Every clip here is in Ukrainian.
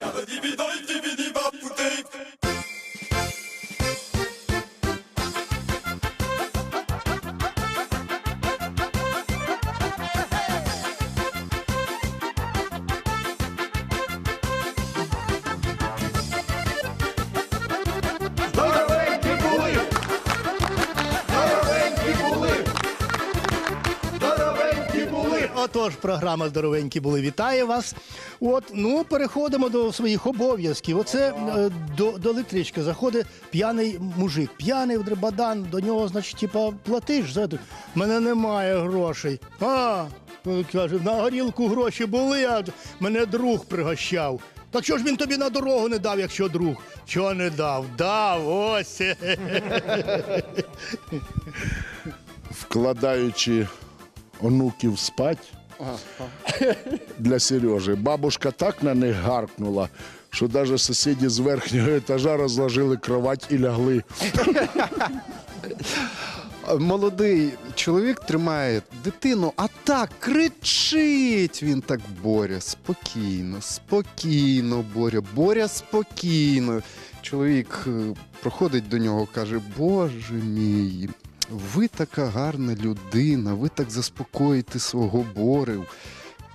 两个一笔到 були! Програма Здоровенькі були. Вітає вас. От, ну, переходимо до своїх обов'язків. Оце е, до, до електрички заходить п'яний мужик. П'яний дребадан, до нього, значить, типа, платиш за це. Мене немає грошей. А, каже, на горілку гроші були, а мене друг пригощав. Так що ж він тобі на дорогу не дав, якщо друг? Чого не дав? Дав, ось. вкладаючи онуків спать для Сережи. Бабушка так на них гаркнула, що навіть сусіди з верхнього етажа розложили кровать і лягли. Молодий чоловік тримає дитину, а так кричить. Він так Боря, спокійно, спокійно, Боря, Боря, спокійно. Чоловік е, проходить до нього, каже: Боже мій, ви така гарна людина, ви так заспокоїте свого Борю.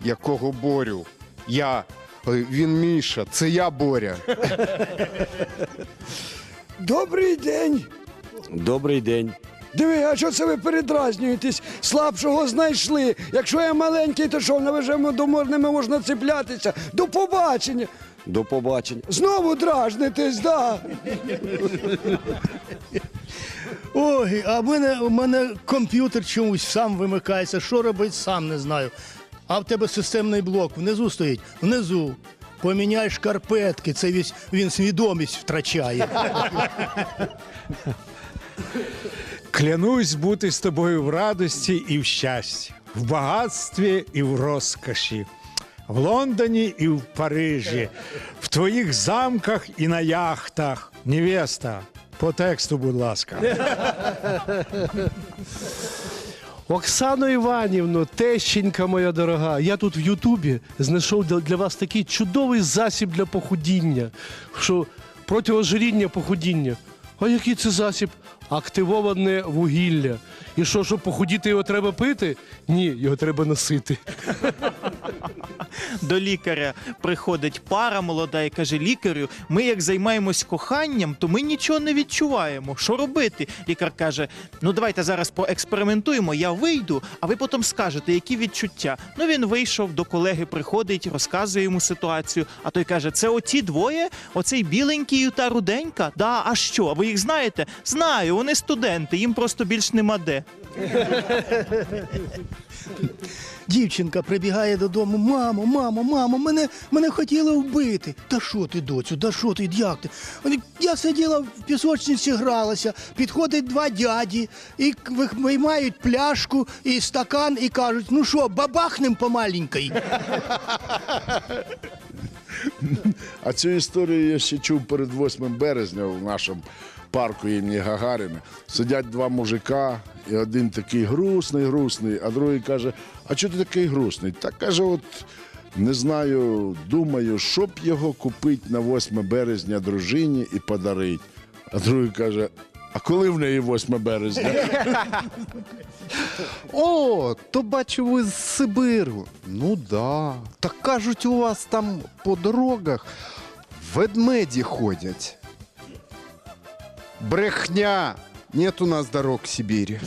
Якого Борю? Я. «Е, Він Міша, це я Боря. Добрий день. Добрий день. Диви, а що це ви передразнюєтесь? Слабшого знайшли. Якщо я маленький, то що, навежемо до ними можна цеплятися. До побачення. До побачення. Знову дражнитесь, да. Ой, а в мене, у мене комп'ютер чомусь сам вимикається. Що робить, сам не знаю. А в тебе системний блок внизу стоїть, внизу. Поміняй шкарпетки, це вісь- він свідомість втрачає. Клянусь бути з тобою в радості і в щасті, в багатстві і в розкоші, в Лондоні і в Парижі, в твоїх замках і на яхтах. Невеста, по тексту, будь ласка. Оксано Іванівно, тещенька моя дорога, я тут в Ютубі знайшов для, вас такий чудовий засіб для похудіння, що проти ожиріння похудіння. А який це засіб? Активоване вугілля. І що, щоб похудіти, його треба пити? Ні, його треба носити. До лікаря приходить пара молода і каже: лікарю, ми як займаємось коханням, то ми нічого не відчуваємо. Що робити? Лікар каже: ну давайте зараз поекспериментуємо. Я вийду, а ви потім скажете, які відчуття. Ну він вийшов до колеги, приходить, розказує йому ситуацію. А той каже: це оті двоє, оцей біленький та руденька. Да, а що? Ви їх знаєте? Знаю, вони студенти, їм просто більш нема де. Дівчинка прибігає додому. Мамо, мамо, мамо, мене, мене хотіли вбити. Та що ти, доцю, та що ти, як ти? Я сиділа в пісочниці, гралася, підходять два дяді і виймають пляшку і стакан і кажуть, ну що, бабахнем помаленький. А цю історію я ще чув перед 8 березня в нашому парку імені Гагаріна. Сидять два мужика, і один такий грустний, грустний, а другий каже: А чого ти такий грустний? Та каже, от не знаю, думаю, щоб його купити на 8 березня дружині і подарить. А другий каже: А коли в неї 8 березня? О, то бачу ви з Сибиру. Ну да. Так кажуть, у вас там по дорогах ведмеді ходять. Брехня. Нет у нас дорог в Сибірі.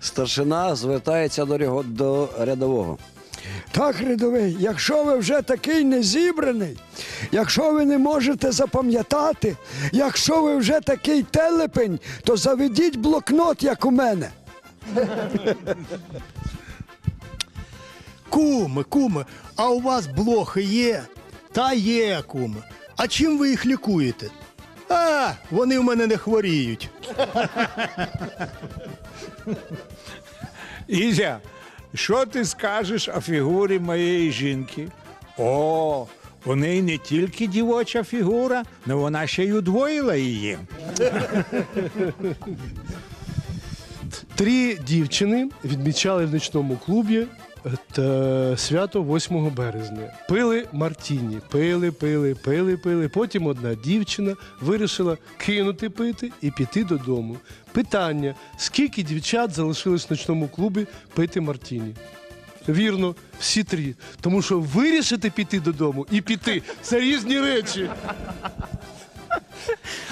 Старшина звертається до, рього- до рядового. Так, рядовий, якщо ви вже такий незібраний, якщо ви не можете запам'ятати, якщо ви вже такий телепень, то заведіть блокнот, як у мене. Куми, куми, а у вас блохи є? Та є, куми. А чим ви їх лікуєте? А, вони в мене не хворіють. Ізя, що ти скажеш о фігурі моєї жінки? О, у неї не тільки дівоча фігура, але вона ще й удвоїла її. Три дівчини відмічали в нічному клубі та свято 8 березня. Пили Мартіні, пили, пили, пили, пили. Потім одна дівчина вирішила кинути пити і піти додому. Питання: скільки дівчат залишилось в ночному клубі пити Мартіні? Вірно, всі три. Тому що вирішити піти додому і піти це різні речі.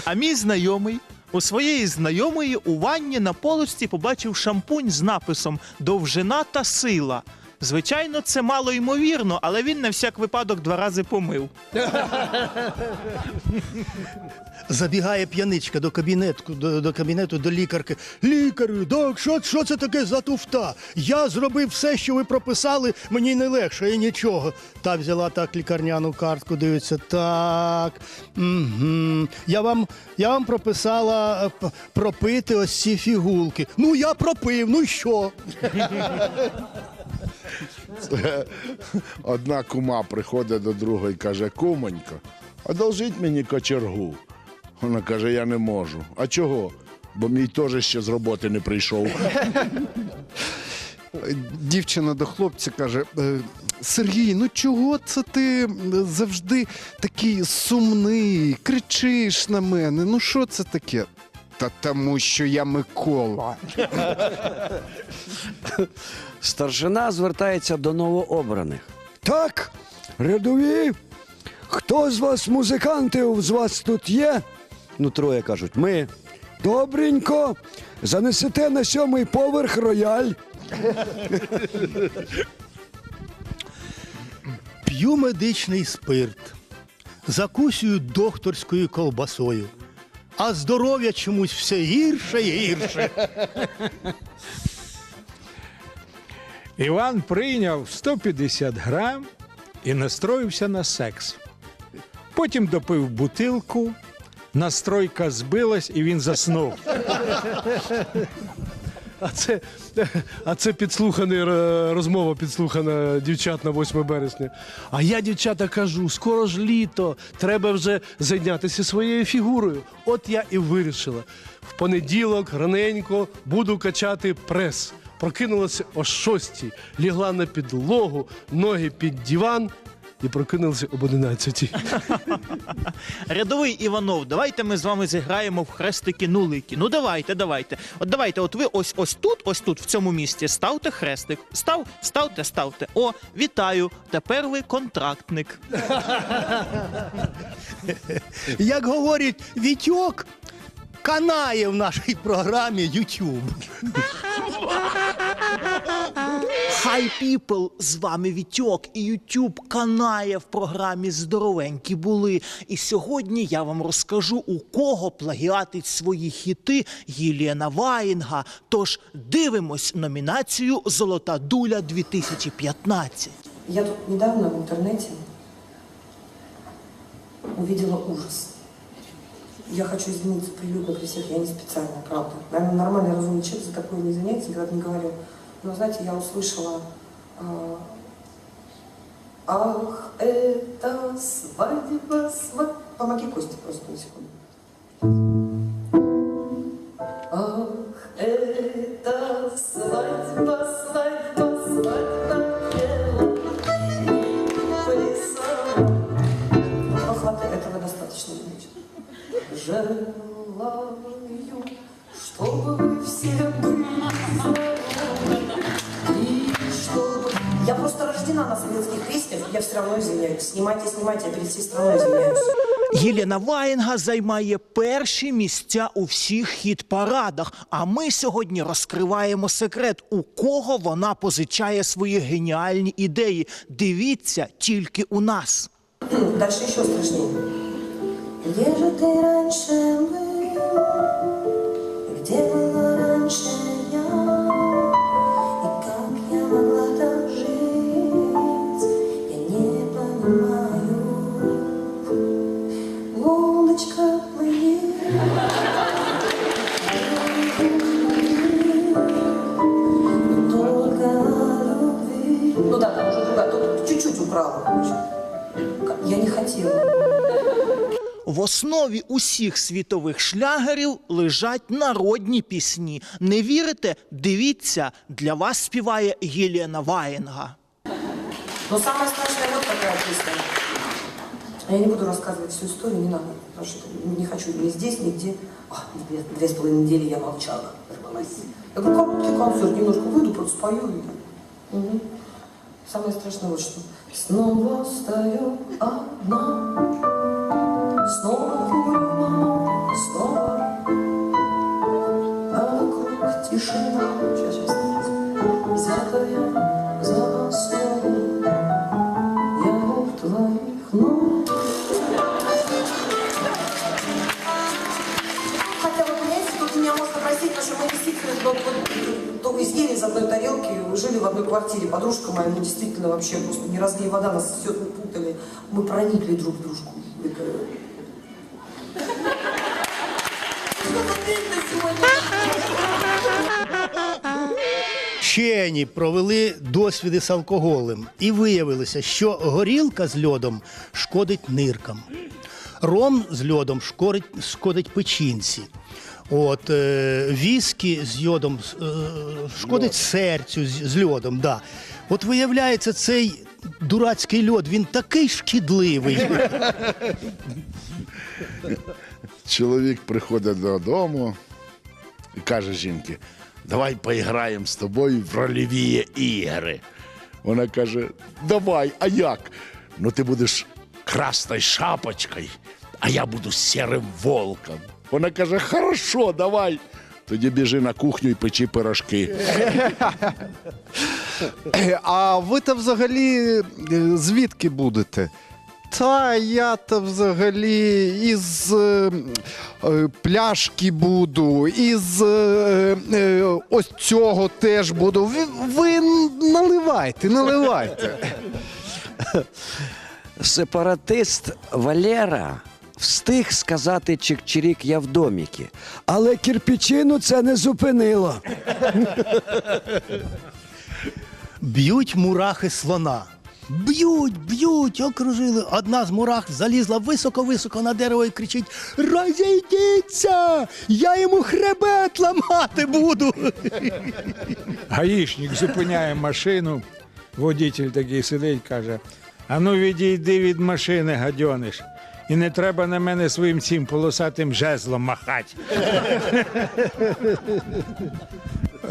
А мій знайомий у своєї знайомої у ванні на полочці побачив шампунь з написом Довжина та сила. Звичайно, це мало ймовірно, але він на всяк випадок два рази помив. Забігає п'яничка до кабінету, до, до кабінету, до лікарки. Лікарю, док, що, що це таке за туфта? Я зробив все, що ви прописали, мені не легше і нічого. Та взяла так лікарняну картку, дивиться, так. Угу. Я, вам, я вам прописала е, пропити ось ці фігулки. Ну, я пропив, ну і що? Одна кума приходить до другої і каже: Кумонько, одолжіть мені кочергу. Вона каже, я не можу. А чого? Бо мій теж ще з роботи не прийшов. Дівчина до хлопця каже: «Е, Сергій, ну чого це ти завжди такий сумний, кричиш на мене? Ну що це таке? Та тому, що я Микола. Старшина звертається до новообраних. Так, рядові, хто з вас музикантів з вас тут є? Ну, троє кажуть, ми. Добренько, занесете на сьомий поверх рояль. П'ю медичний спирт, закусюю докторською колбасою, а здоров'я чомусь все гірше і гірше. Іван прийняв 150 грам і настроївся на секс. Потім допив бутилку, настройка збилась і він заснув. А це, а це підслухана е, розмова підслухана дівчат на 8 березня. А я, дівчата, кажу, скоро ж літо, треба вже зайнятися своєю фігурою. От я і вирішила. В понеділок раненько буду качати прес. Прокинулася о 6, лігла на підлогу, ноги під диван і прокинулася об 11. Рядовий Іванов, давайте ми з вами зіграємо в хрестики нулики. Ну давайте, давайте. От давайте, от ви ось ось тут, ось тут, в цьому місці, ставте хрестик. Став, ставте, ставте. О, вітаю! Тепер ви контрактник. Як говорить Вітьок, канає в нашій програмі YouTube. Хай піпл, з вами Вітьок і Ютуб канає в програмі Здоровенькі були. І сьогодні я вам розкажу, у кого плагіатить свої хіти Єлена Ваїнга. Тож дивимось номінацію Золота дуля 2015. Я тут недавно в интернете увидела ужас. Я хочу извиниться прилюдно при всех, я не специально, правда. Наверное, нормальный разумный человек за такое не извиняется, никогда не говорил. Но, знаете, я услышала... а, Ах, это свадьба, свадьба... Помоги Косте просто на секунду. Желаю, чтобы вы все были здоровы. И чтобы... Я просто рождена на советских песнях, я все равно извиняюсь. Снимайте, снимайте, я перед всей страной извиняюсь. Єлена Ваєнга займає перші місця у всіх хіт-парадах. А ми сьогодні розкриваємо секрет, у кого вона позичає свої геніальні ідеї. Дивіться тільки у нас. Дальше еще страшнее. Где же ты раньше был? Где была раньше я? И как я могла так жить? Я не понимаю. Луночка моя. Ну да, там уже другая. Тут чуть-чуть украла. В основі усіх світових шлягерів лежать народні пісні. Не вірите? Дивіться, для вас співає Єлена Ваєнга. Но самая страшная вот какая песня. Я не буду рассказывать всю историю, не надо, потому что не хочу ни здесь, нигде. А, две, две с половиной недели я рвалась. Я говорю, короткий концерт, немножко выйду, просто спою. и- Мгм. Самое страшное вот что. Снова стою одна, снова мама, снова. А вокруг тишина. Сейчас, сейчас. Взятая за основу, я у твоих ног. Хотя вы понимаете, тут меня можно простить, потому что мы действительно из ели из одной тарелки, жили в одной квартире. Подружка моя, ну действительно вообще просто не разлей вода, нас все путали. Мы проникли друг в дружку. Вчені провели досвіди з алкоголем і виявилося, що горілка з льодом шкодить ниркам, ром з льодом шкодить, шкодить печінці. От, е, віскі з йодом е, шкодить серцю з, з льодом. Да. От виявляється, цей дурацький льод, він такий шкідливий. Чоловік приходить додому і каже жінці, давай поіграємо з тобою в рольові ігри. Вона каже: Давай, а як? Ну ти будеш красною шапочкою, а я буду сірим волком. Вона каже: Хорошо, давай. Тоді біжи на кухню і печи пирожки. А ви то взагалі е, звідки будете? Та я то взагалі із е, е, пляшки буду, із е, е, ось цього теж буду. Ви, ви наливайте, наливайте. Сепаратист Валера встиг сказати чик-чирік я в доміки. Але кирпичину це не зупинило. Б'ють мурахи слона. Б'ють, б'ють, окружили. Одна з мурах залізла високо-високо на дерево і кричить: Розійдіться! Я йому хребет ламати буду. Гаїшник зупиняє машину, водитель такий сидить, каже: А ну відійди від машини, гадьониш. І не треба на мене своїм цим полосатим жезлом махати.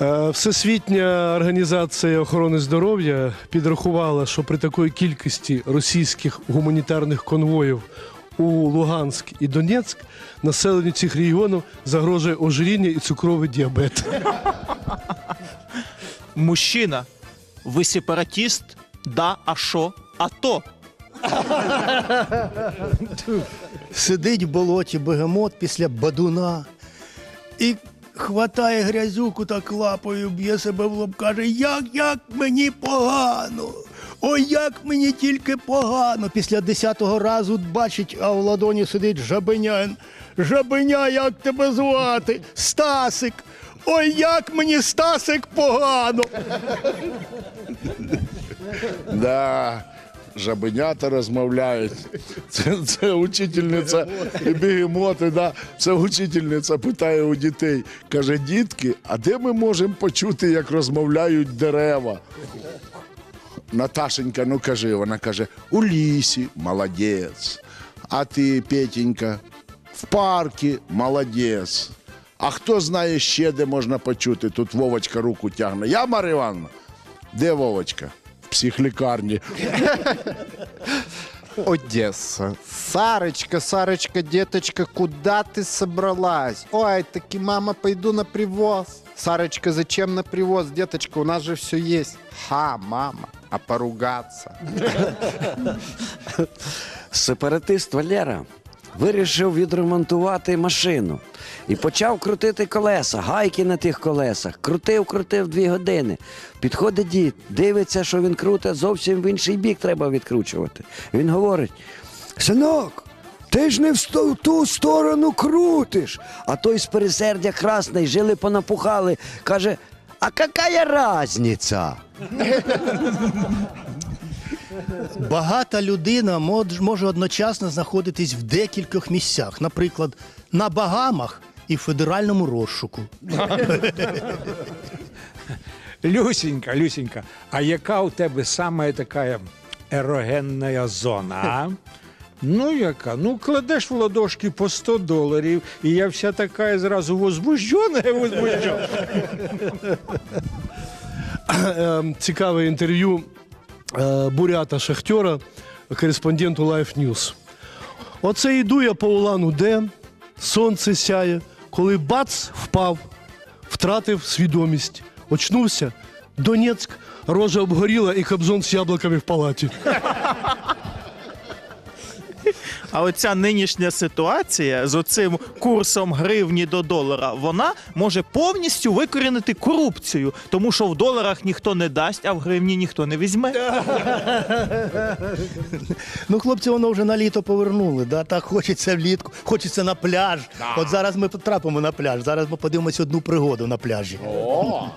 Е, Всесвітня організація охорони здоров'я підрахувала, що при такої кількості російських гуманітарних конвоїв у Луганськ і Донецьк населенню цих регіонів загрожує ожиріння і цукровий діабет. Мужчина, ви сепаратіст? Да, а що? А то. Сидить в болоті бегемот після бадуна і хватає грязюку так лапою, б'є себе в лоб, каже, як, як мені погано. Ой, як мені тільки погано. Після десятого разу бачить, а в ладоні сидить жабеня. Жабеня, як тебе звати? Стасик. Ой, як мені Стасик погано. Да, жабенята розмовляють. Це, це учительниця бігемоти, да. Це учительниця питає у дітей. Каже, дітки, а де ми можемо почути, як розмовляють дерева? Наташенька, ну кажи, вона каже, у лісі, молодець. А ти, Петенька, в парку, молодець. А хто знає ще, де можна почути? Тут Вовочка руку тягне. Я, Марія Івановна? Де Вовочка? Психлікарні. Одесса. Сарочка, Сарочка, деточка, куда ты собралась? Ой, таки, мама, пойду на привоз. Сарочка, зачем на привоз, деточка? У нас же все есть. Ха, мама, а поругаться? Сепаратист Валера вирішив відремонтувати машину і почав крутити колеса, гайки на тих колесах. Крутив, крутив дві години. Підходить дід, дивиться, що він крутить, зовсім в інший бік треба відкручувати. Він говорить: Синок, ти ж не в ту сторону крутиш. а той з пересердя красний, жили понапухали, каже: А какая разниця? Багата людина може одночасно знаходитись в декількох місцях, наприклад, на Багамах і в федеральному розшуку. Люсінька, Люсінька, а яка у тебе саме така ерогенна зона? А? Ну, яка? Ну, кладеш в ладошки по 100 доларів, і я вся така зразу возбуждена, возбуждена. Ем, Цікаве інтерв'ю бурята шахтера, кореспонденту Life News. Оце йду я по Улану Де, сонце сяє, коли бац впав, втратив свідомість. Очнувся. Донецьк, рожа обгоріла і кобзон з яблуками в палаті. А оця нинішня ситуація з оцим курсом гривні до долара, вона може повністю викорінити корупцію, тому що в доларах ніхто не дасть, а в гривні ніхто не візьме. Ну, хлопці, воно вже на літо повернули. Да? Так хочеться влітку, хочеться на пляж. От зараз ми потрапимо на пляж. Зараз ми подивимось одну пригоду на пляжі. Ah,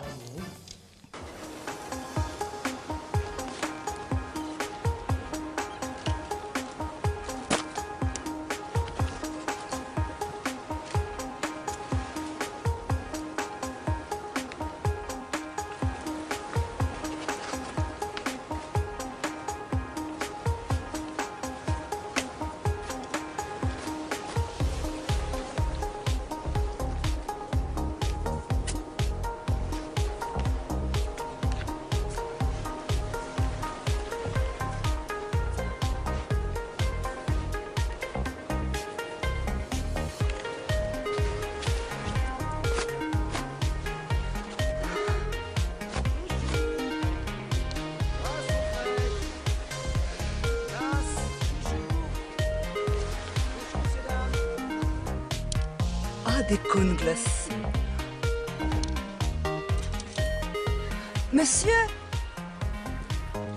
Monsieur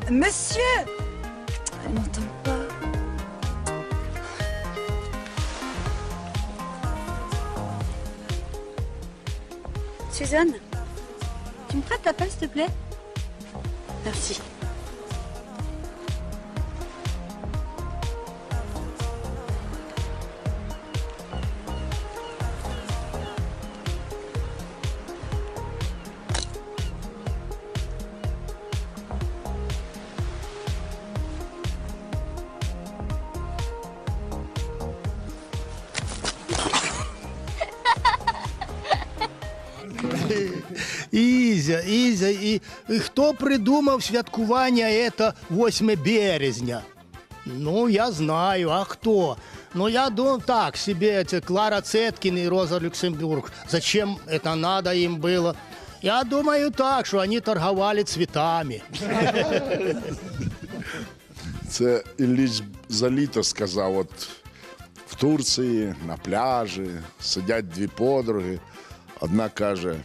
Monsieur Elle n'entend pas. Suzanne, tu me prêtes ta pelle, s'il te plaît? Merci. Ізя, Ізя, і, і хто придумав святкування це 8 березня? Ну, я знаю, а хто? Ну, я думаю, так, себе, это Клара Цеткин и Роза Люксембург. Зачем это надо им было? Я думаю так, что они торговали цветами. Це Ілліч за літо сказав, от в Турції на пляжі сидять дві подруги. Одна каже,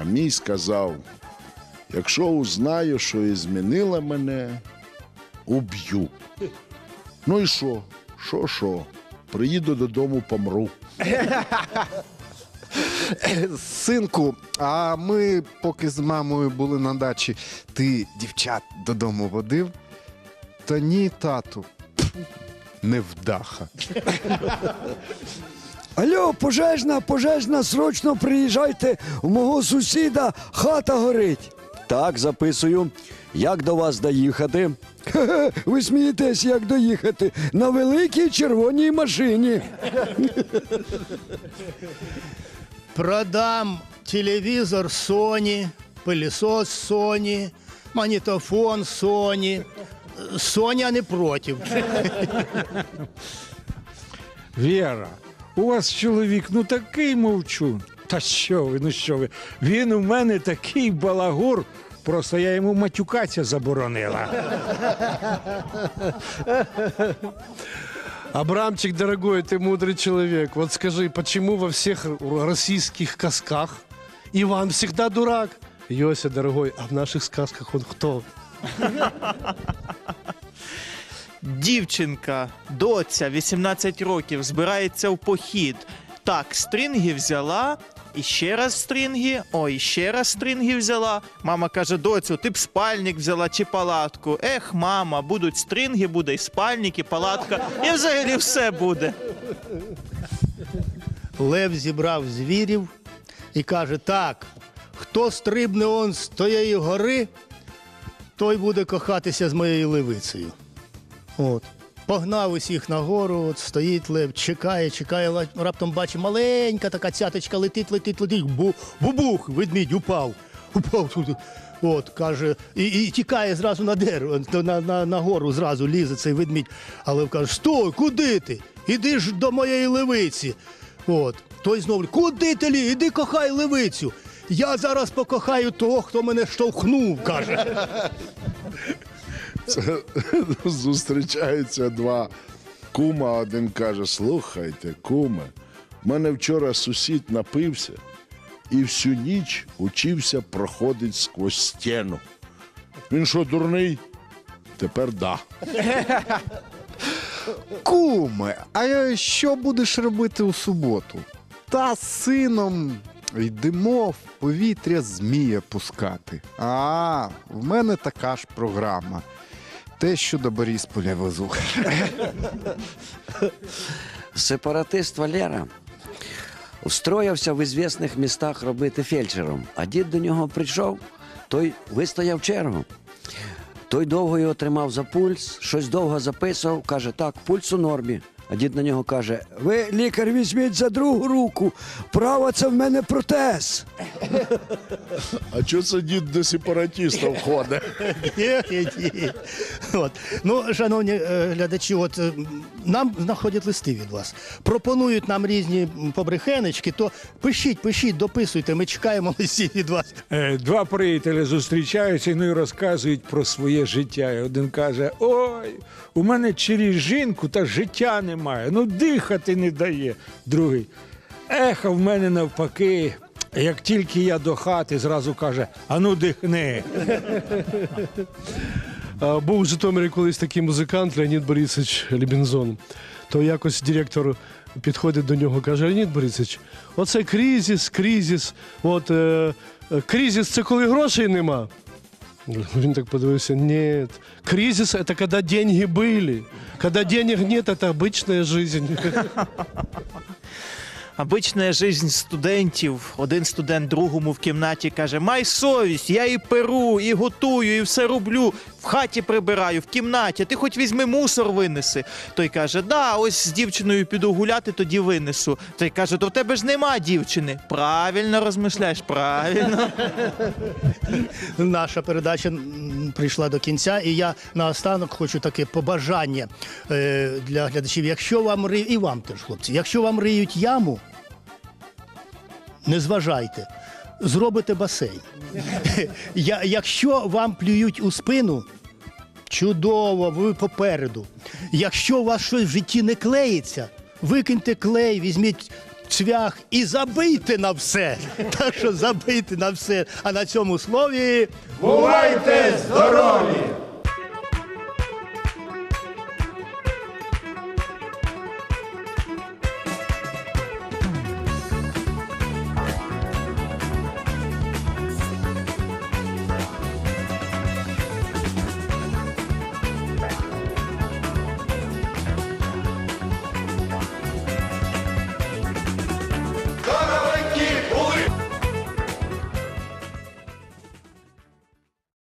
а мій сказав: якщо узнаю, що і змінила мене, уб'ю. Ну і що? Що, що? Приїду додому, помру. Синку, а ми поки з мамою були на дачі, ти дівчат додому водив? Та ні, тату. Пф, Невдаха. Алло, пожежна, пожежна, срочно приїжджайте, у мого сусіда хата горить. Так, записую. Як до вас доїхати? Хе-хе, Ви смієтесь, як доїхати на великій червоній машині. Продам телевизор Sony, пылесос Sony, магнитофон Sony. Соня не против. Віра, у вас чоловік ну такий мовчун. Та що ви, ну що ви? Він у мене такий балагур, просто я йому матюкатися заборонила. Абрамчик, дорогой, ты мудрый человек. Вот скажи, почему во всех российских сказках Иван всегда дурак? Йося, дорогой, а в наших сказках он кто? Дівчинка, доця, 18 років, збирається в похід. Так, стрінги взяла, і ще раз стрінги, ой, ще раз стрінги взяла. Мама каже: доцю, ти б спальник взяла чи палатку. Ех, мама, будуть стрінги, буде і спальник, і палатка, і взагалі все буде. Лев зібрав звірів і каже: так, хто стрибне он з тієї гори, той буде кохатися з моєю левицею. От. Погнав усіх на гору, от стоїть лев, чекає, чекає, раптом бачить, маленька така цяточка летить, летить, летить. Бу, бубух, ведмідь упав. Упав тут. От, каже, і, і тікає зразу на дерево, на, на, на гору зразу лізе цей ведмідь. А лев каже: Стой, куди ти? Іди ж до моєї левиці. От. Той знову, куди ти лі? Іди кохай левицю. Я зараз покохаю того, хто мене штовхнув, каже. Це зустрічаються два кума. Один каже: слухайте, куме, в мене вчора сусід напився і всю ніч учився проходити сквозь стіну. Він що, дурний? Тепер да. Куме, а що будеш робити у суботу? Та з сином йдемо в повітря змія пускати. А, в мене така ж програма. Те, що до Борисполя везу. Сепаратист Валера встроївся в ізвісних містах робити фельдшером, а дід до нього прийшов, той вистояв чергу. Той довго його тримав за пульс, щось довго записував, каже, так, пульс у нормі. А дід на нього каже: Ви, лікар, візьміть за другу руку. Права це в мене протез. А чого це дід до сепаратістів ходить? Є, є, є. От. Ну, шановні е, глядачі, от е, нам знаходять листи від вас. Пропонують нам різні побрехенечки, то пишіть, пишіть, дописуйте. Ми чекаємо листів від вас. Е, Два приятеля зустрічаються ну, і розказують про своє життя. І один каже: Ой, у мене через жінку та життя немає, ну дихати не дає. Другий. Ех, а в мене навпаки. Як тільки я до хати, зразу каже: Ану дихни. Був у Житомирі колись такий музикант Леонід Борисович Лібінзон. То якось директор підходить до нього, каже: Леонід Борисович, оце кризис, кризис. От е, е, кризис це коли грошей нема. Він так подивився: ні, кризис це коли деньги були. Коли денег нет, це обична жизнь. Обична жизнь студентів. Один студент другому в кімнаті каже: Май совість, я і перу, і готую, і все роблю. В хаті прибираю, в кімнаті. Ти хоч візьми мусор винеси. Той каже: Да, ось з дівчиною піду гуляти, тоді винесу. Той каже: То в тебе ж нема дівчини. Правильно розмишляєш, правильно. Наша передача прийшла до кінця, і я наостанок хочу таке побажання е, для глядачів. Якщо вам риють, і вам теж, хлопці, якщо вам риють яму, не зважайте, зробите басейн. Якщо вам плюють у спину, чудово, ви попереду. Якщо у вас щось в житті не клеїться, викиньте клей, візьміть цвях і забийте на все. Так що забийте на все. А на цьому слові Бувайте здорові!